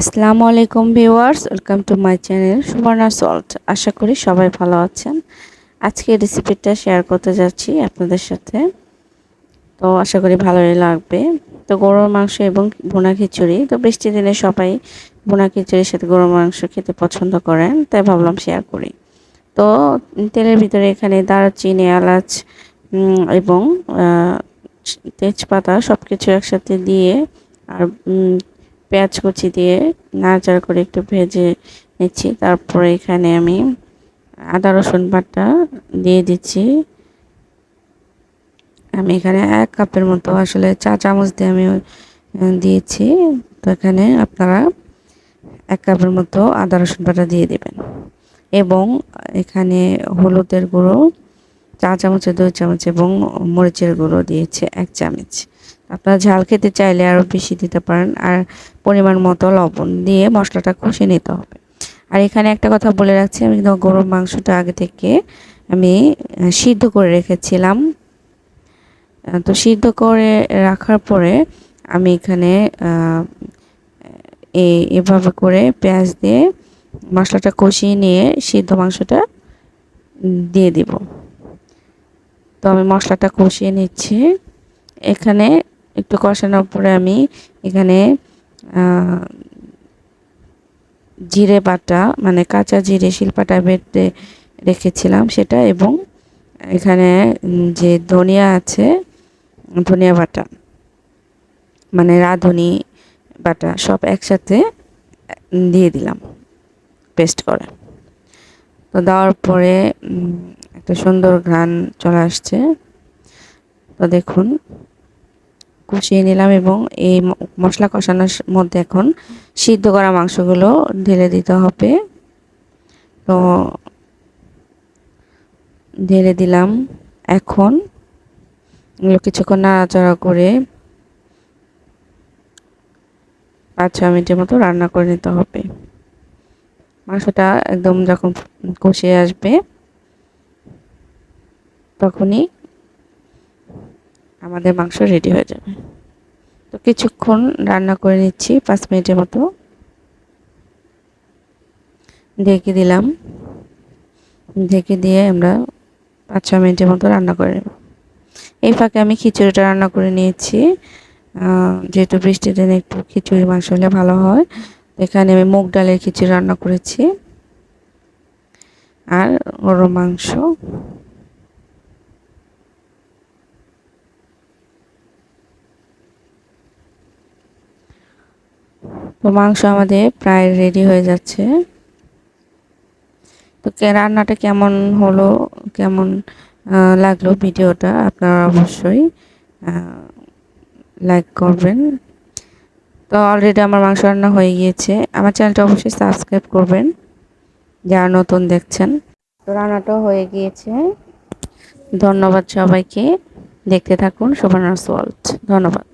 আসসালামু আলাইকুম viewers, welcome to my channel Suborna salt আশা করি সবাই ভালো আছেন। আজকে রেসিপিটা শেয়ার করতে যাচ্ছি আপনাদের সাথে। তো আশা করি ভালোই লাগবে। তো গরুর মাংস এবং বোনা খিচুড়ি। তো বৃষ্টির দিনে সবাই ভুনা খিচুড়ির সাথে গরুর মাংস খেতে পছন্দ করেন তাই ভাবলাম শেয়ার করি। তো তেলের ভিতরে এখানে দারচিনি, এলাচ এবং তেজপাতা সব কিছু একসাথে দিয়ে আর পেঁয়াজ কুচি দিয়ে নাড়াচাড়া করে একটু ভেজে নিচ্ছি। তারপরে এখানে আমি আদা রসুন বাটা দিয়ে দিচ্ছি। আমি এখানে এক কাপের মতো আসলে চা চামচ দিয়ে আমি দিয়েছি। তো এখানে আপনারা এক কাপের মতো আদা রসুন বাটা দিয়ে দেবেন। এবং এখানে হলুদের গুঁড়ো, চা চামচে, দুই চামচ এবং মরিচের গুঁড়ো দিয়েছে এক চামচ। আপনারা ঝাল খেতে চাইলে আরও বেশি দিতে পারেন। আর পরিমাণ মতো লবণ দিয়ে মশলাটা কষে নিতে হবে। আর এখানে একটা কথা বলে রাখছি, আমি কিন্তু গরুর মাংসটা আগে থেকে আমি সিদ্ধ করে রেখেছিলাম। তো সিদ্ধ করে রাখার পরে আমি এখানে এভাবে করে পেঁয়াজ দিয়ে মশলাটা কষিয়ে নিয়ে সিদ্ধ মাংসটা দিয়ে দিব। তো আমি মশলাটা কষিয়ে নিচ্ছি। এখানে একটু কষানোর পরে আমি এখানে জিরে বাটা মানে কাঁচা জিরে শিল্পাটা বেটে রেখেছিলাম সেটা এবং এখানে যে ধনিয়া আছে, ধনিয়া বাটা মানে রাঁধুনি বাটা সব একসাথে দিয়ে দিলাম পেস্ট করে। তো দেওয়ার পরে একটা সুন্দর ঘ্রাণ চলে আসছে। তো দেখুন কষিয়ে নিলাম এবং এই মশলা কষানোর মধ্যে এখন সিদ্ধ করা মাংসগুলো ঢেলে দিতে হবে। তো ঢেলে দিলাম। এখন এগুলো কিছুক্ষণ নাড়াচাড়া করে পাঁচ ছ মিনিটের মতো রান্না করে নিতে হবে। মাংসটা একদম যখন কষিয়ে আসবে, তখনই আমাদের মাংস রেডি হয়ে যাবে। তো কিছুক্ষণ রান্না করে নিচ্ছি, পাঁচ মিনিটের মতো। ঢেকে দিলাম। ঢেকে দিয়ে আমরা পাঁচ ছ মিনিটের মতো রান্না করে নেব। এই ফাঁকে আমি খিচুড়িটা রান্না করে নিয়েছি। যেহেতু বৃষ্টির দিনে একটু খিচুড়ি মাংস হলে ভালো হয় এখানে আমি মুগ ডালের খিচুড়ি রান্না করেছি। আর গরম মাংস। তো মাংস আমাদের প্রায় রেডি হয়ে যাচ্ছে। তো রান্নাটা কেমন হলো, কেমন লাগল ভিডিওটা আপনারা অবশ্যই লাইক করবেন। তো অলরেডি আমার মাংস রান্না হয়ে গিয়েছে। আমার চ্যানেলটা অবশ্যই সাবস্ক্রাইব করবেন, যারা নতুন দেখছেন। তো রান্নাটাও হয়ে গিয়েছে। ধন্যবাদ সবাইকে। দেখতে থাকুন সুবর্ণা সল্ট ধন্যবাদ।